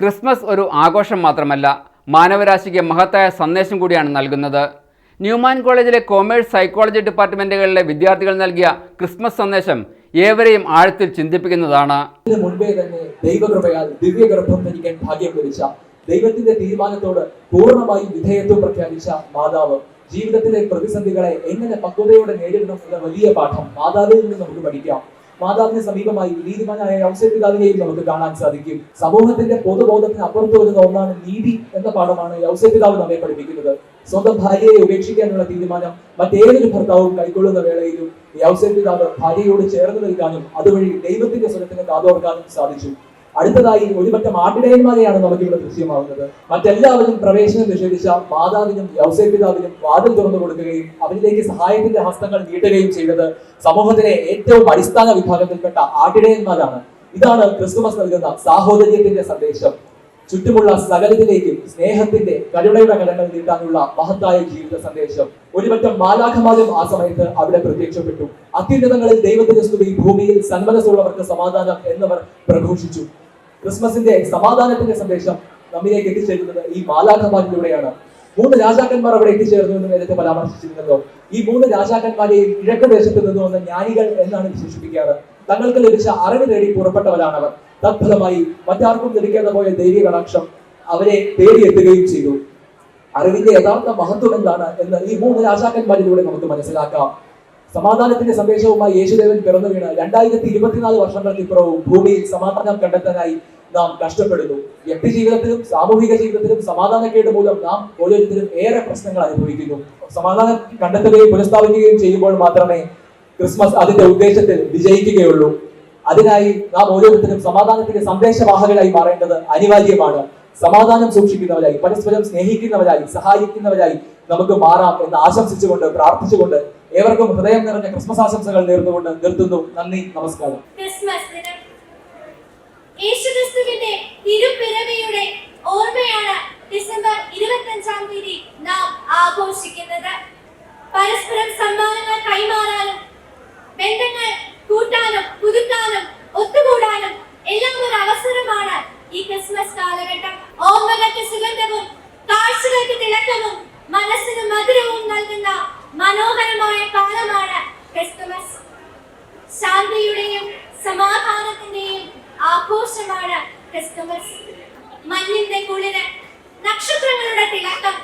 Christmas ഒരു ആഘോഷം മാത്രമല്ല മാനവരാശിക്ക് മഹത്തായ സന്ദേശം കൂടിയാണ് നൽകുന്നത്. ന്യൂമാൻ കോളേജിലെ കോമേഴ്സ് സൈക്കോളജി ഡിപ്പാർട്ട്മെന്റുകളിലെ വിദ്യാർത്ഥികൾ നൽകിയ ക്രിസ്മസ് സന്ദേശം ഏവരെയും ആഴത്തിൽ ചിന്തിപ്പിക്കുന്നതാണ്. മുൻപേ തന്നെ ദൈവകൃപയാൽ ദിവ്യഗർഭം ധരിക്കാൻ ഭാഗ്യം ലഭിച്ച ദൈവത്തിന്റെ തീരുമാനത്തോട് പൂർണമായും വിധേയത്വം പ്രഖ്യാപിച്ച മാതാവ് ജീവിതത്തിലെ പ്രതിസന്ധികളെ എങ്ങനെ പക്വതയോടെ നേരിടണം എന്ന വലിയ പാഠം മാതാവിൽ നിന്ന് നമുക്ക് പഠിക്കാം. മാതാവിന് സമീപമായി നീതിമാനായ യൗസപിതാവിനെയും നമുക്ക് കാണാൻ സാധിക്കും. സമൂഹത്തിന്റെ പൊതുബോധത്തിന് അപ്പുറത്ത് വരുന്ന ഒന്നാണ് നീതി എന്ന പാഠമാണ് യൗസപിതാവ് നമ്മെ പഠിപ്പിക്കുന്നത്. സ്വന്തം ഭാര്യയെ ഉപേക്ഷിക്കാനുള്ള തീരുമാനം മറ്റേതൊരു ഭർത്താവും കൈക്കൊള്ളുന്ന വേളയിലും യൗസപിതാവ് ഭാര്യയോട് ചേർന്ന് നിൽക്കാനും അതുവഴി ദൈവത്തിന്റെ സ്വരത്തിന് കാതോർക്കാനും സാധിച്ചു. അടുത്തതായി ഒരുപറ്റം ആട്ടിടയന്മാരെയാണ് നമുക്ക് ഇവിടെ ദൃശ്യമാവുന്നത് മറ്റെല്ലാവരും പ്രവേശനം നിഷേധിച്ച മാതാവിനും യൗസേപിതാവിനും വാതിൽ തുറന്നു കൊടുക്കുകയും അവരിലേക്ക് സഹായത്തിന്റെ ഹസ്തങ്ങൾ നീട്ടുകയും ചെയ്തത് സമൂഹത്തിലെ ഏറ്റവും അടിസ്ഥാന വിഭാഗത്തിൽപ്പെട്ട ആട്ടിടയന്മാരാണ് ഇതാണ് ക്രിസ്തുമസ് നൽകുന്ന സാഹോദര്യത്തിന്റെ സന്ദേശം. ചുറ്റുമുള്ള സകലത്തിലേക്കും സ്നേഹത്തിന്റെ കരുണയുടെ കടങ്ങൾ നീട്ടാനുള്ള മഹത്തായ ജീവിത സന്ദേശം. ഒരുപറ്റം മാലാഖമാരും ആ സമയത്ത് അവിടെ പ്രത്യക്ഷപ്പെട്ടു. അത്യുന്നതങ്ങളിൽ ദൈവത്തിന്റെ സ്തുതി ഭൂമിയിൽ സന്മനസ്സുള്ളവർക്ക് സമാധാനം എന്നവർ പ്രഘോഷിച്ചു. ക്രിസ്മസിന്റെ സമാധാനത്തിന്റെ സന്ദേശം നമ്മിലേക്ക് എത്തിച്ചേരുന്നത് ഈ മാലാഖമാരിലൂടെയാണ് മൂന്ന് രാജാക്കന്മാർ അവിടെ എത്തിച്ചേർന്നു എന്ന് നേരത്തെ പരാമർശിച്ചിരുന്നല്ലോ. ഈ മൂന്ന് രാജാക്കന്മാരെയും കിഴക്ക് ദേശത്ത് നിന്ന് വന്ന ജ്ഞാനികൾ എന്നാണ് വിശേഷിപ്പിക്കാറ്. തങ്ങൾക്ക് ലഭിച്ച അറിവ് നേടി അവർ തത്ഫലമായി മറ്റാർക്കും ലഭിക്കാതെ പോയ ദൈവീയ കടാക്ഷം അവരെ തേടിയെത്തുകയും ചെയ്തു. അറിവിന്റെ യഥാർത്ഥ മഹത്വം എന്താണ് എന്ന് ഈ മൂന്ന് രാജാക്കന്മാരിലൂടെ നമുക്ക് മനസ്സിലാക്കാം. സമാധാനത്തിന്റെ സന്ദേശവുമായി യേശുദേവൻ പിറന്നു വീണ്. രണ്ടായിരത്തി ഇരുപത്തിനാല് വർഷങ്ങൾക്കിപ്പുറവും ഭൂമിയിൽ സമാധാനം കണ്ടെത്താനായി നാം കഷ്ടപ്പെടുന്നു. വ്യക്തി ജീവിതത്തിലും സാമൂഹിക ജീവിതത്തിലും സമാധാനക്കേട് മൂലം നാം ഓരോരുത്തരും ഏറെ പ്രശ്നങ്ങൾ അനുഭവിക്കുന്നു. സമാധാനം കണ്ടെത്തുകയും പുനഃസ്ഥാപിക്കുകയും ചെയ്യുമ്പോൾ മാത്രമേ ക്രിസ്മസ് അതിന്റെ ഉദ്ദേശത്തിൽ വിജയിക്കുകയുള്ളൂ. അതിനായി നാം ഓരോരുത്തരും സമാധാനത്തിന്റെ സന്ദേശവാഹകരായി മാറേണ്ടത് അനിവാര്യമാണ്. സമാധാനം സൂക്ഷിക്കുന്നവരായി പരസ്പരം സ്നേഹിക്കുന്നവരായി സഹായിക്കുന്നവരായി നമുക്ക് മാറാം എന്ന് ആശംസിച്ചുകൊണ്ട് പ്രാർത്ഥിച്ചുകൊണ്ട് ഏവർക്കും ഹൃദയം നിറഞ്ഞ ക്രിസ്മസ് ആശംസകൾ നേർന്നുകൊണ്ട് നിർത്തുന്നു. നന്ദി നമസ്കാരം. ക്രിസ്മസ് ദിനം. യേശുക്രിസ്തുവിന്റെ തിരുപ്പിറവിയുടെ ഓർമ്മയാണ് ഡിസംബർ ഇരുപത്തഞ്ചാം തീയതി നാം ആഘോഷിക്കുന്നത്. പരസ്പരം സമ്മാനങ്ങൾ കൈമാറാനും ബന്ധങ്ങൾ കൂട്ടാനും പുതുക്കാനും ഒത്തുകൂടാനും എല്ലാം ഒരു അവസരമാണ് ഈ ക്രിസ്മസ് കാലഘട്ടം. ഓർമ്മകൾക്ക് സുഗന്ധവും കാഴ്ചകൾക്ക് തിളക്കവും മനസ്സിന് മധുരവും നൽകുന്ന മനോഹരമായ കാലമാണ് ക്രിസ്തുമസ്. ശാന്തിയുടെയും സമാധാനത്തിന്റെയും ആഘോഷമാണ് ക്രിസ്തുമസ്. മഞ്ഞിന്റെ കുളിര് നക്ഷത്രങ്ങളുടെ തിളക്കം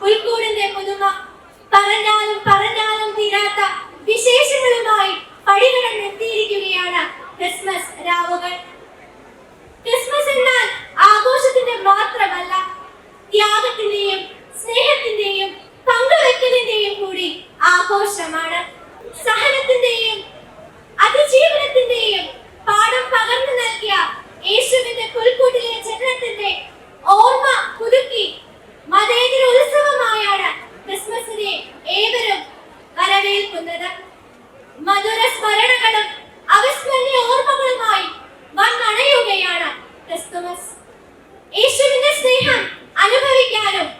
പുൽക്കൂടിന്റെ പുതുമ പറഞ്ഞാലും പറഞ്ഞാലും pegaram.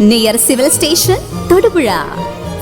Near civil station Thodupuzha